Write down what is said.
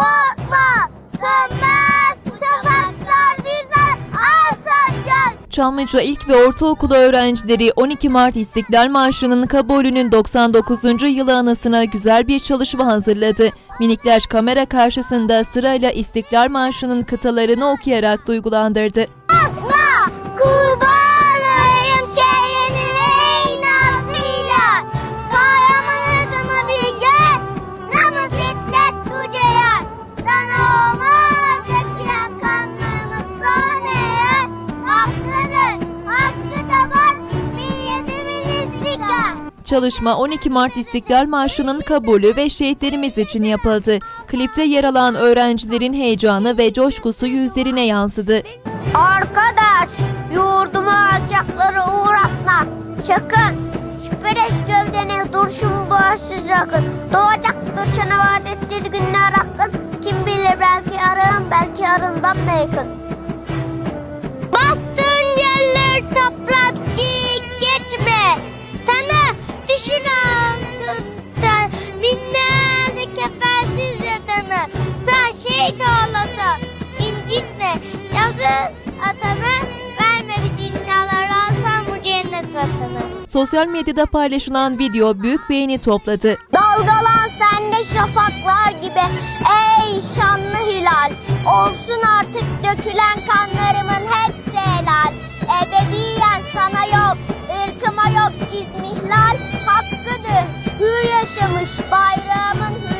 Korkma, sönmez, şafaklar düzer, al sancak. Çamlıca İlk ve Ortaokulu öğrencileri 12 Mart İstiklal Marşı'nın kabulünün 99. yılı anısına güzel bir çalışma hazırladı. Minikler kamera karşısında sırayla İstiklal Marşı'nın kıtalarını okuyarak duygulandırdı. Çalışma 12 Mart İstiklal Marşı'nın kabulü ve şehitlerimiz için yapıldı. Klipte yer alan öğrencilerin heyecanı ve coşkusu yüzlerine yansıdı. Arkadaş, yurdumu alçakları uğratma. Sakın, şüpherek gövdene duruşun bağırsız yakın. Doğacaktır sana vaat ettiği günler hakkın. Kim bilir belki arın, belki arından da. Yazı atanı verme bir dünyalara alsan bu cennet vatanı. Sosyal medyada paylaşılan video büyük beğeni topladı. Dalgalan sende şafaklar gibi ey şanlı hilal. Olsun artık dökülen kanlarımın hepsi helal. Ebediyen sana yok, ırkıma yok izmihlal. Hakkıdır hür yaşamış bayrağımın hür